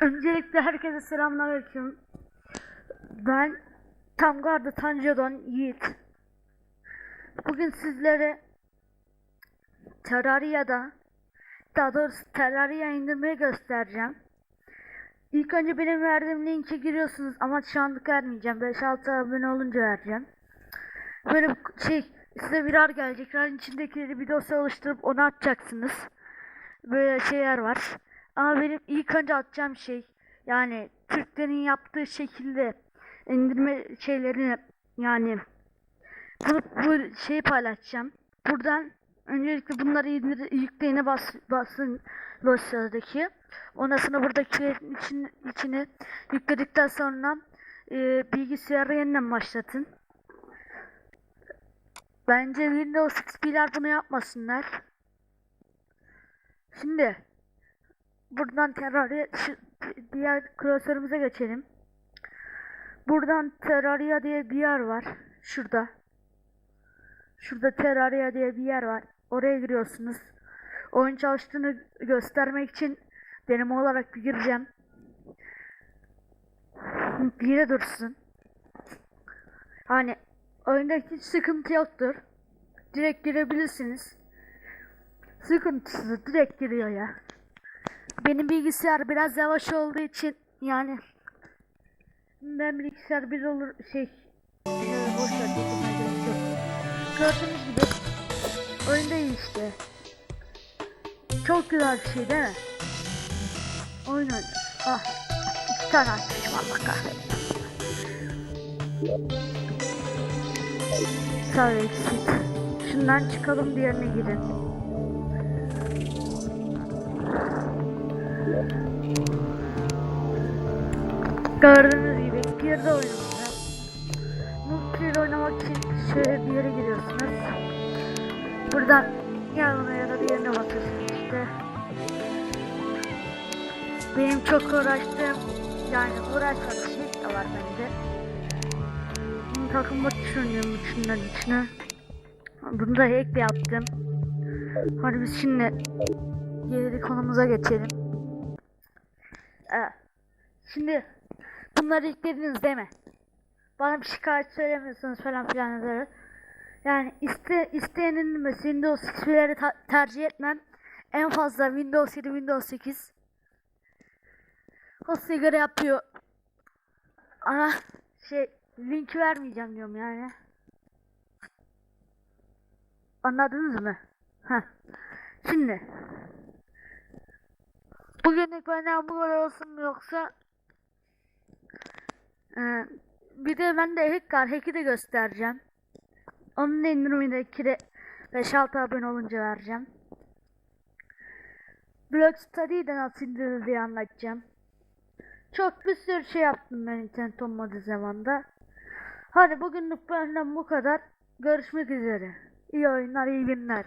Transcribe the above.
Öncelikle herkese selamünaleyküm. Ben Tamgarda Tancadan Yiğit. Bugün sizlere Terraria'da daha doğrusu Terraria indirmeyi göstereceğim. İlk önce benim verdiğim linke giriyorsunuz ama şu anlık vermeyeceğim. 5-6 abone olunca vereceğim. Böyle şey size virar gelecek. Virarın içindekileri bir dosya oluşturup onu atacaksınız. Böyle şeyler var. Ama benim ilk önce atacağım şey yani Türklerin yaptığı şekilde indirme şeylerini yani bu, bu şeyi paylaşacağım. Buradan öncelikle bunları indir, yükleyene bas, basın dosyadaki. Ondan sonra buradakilerin için, içine yükledikten sonra e, bilgisayarı yeniden başlatın. Bence Windows XP'ler bunu yapmasınlar. Şimdi buradan Terraria diğer klasörümüze geçelim. Buradan Terraria diye bir yer var. Şurada. Şurada Terraria diye bir yer var. Oraya giriyorsunuz. Oyun çalıştığını göstermek için deneme olarak bir gireceğim. Bir yere dursun. Hani oyunda hiç sıkıntı yoktur. Direkt girebilirsiniz. Sıkıntısız direkt giriyor ya. Benim bilgisayar biraz yavaş olduğu için yani ben bilgisayar bir olur şey boş ver dokunmaya gerek yok. Gördüğünüz gibi oyunda iyi işte. Çok güzel bir şey değil mi? Oyun oynuyoruz. Ah. iki tane açmışım Allah kahretsin. Sağ. Şundan çıkalım diğerine girin. Gördüğünüz gibi girdi oyunumuza. Multiplayer oynamak için şöyle bir yere giriyorsunuz. Buradan yanına ya da diğerine bakıyorsunuz işte. Benim çok uğraştığım yani uğraşmadığım şey de var bende. Bunu takılmak düşünüyorum üçünden içine. Bunu da hack yaptım. Hadi biz şimdi geri konumuza geçelim. Evet. Şimdi bunları yüklediniz değil mi? Bana bir şikayet söylemiyorsunuz falan filan eder. Yani iste, isteyenin Windows XP'leri ta- tercih etmem. En fazla Windows 7, Windows 8. O sigara yapıyor. Ana şey link vermeyeceğim diyorum yani. Anladınız mı? Heh. Şimdi Bugünlük benden bu kadar olsun yoksa ee, bir de ben de hack var. Hack'i de göstereceğim. Onun da indirimindeki de 5-6 abone olunca vereceğim. Block Study'yi de nasıl indirilir diye anlatacağım. Çok bir sürü şey yaptım ben internet olmadığı zamanda. Hadi bugünlük benden bu kadar. Görüşmek üzere. İyi oyunlar, iyi günler.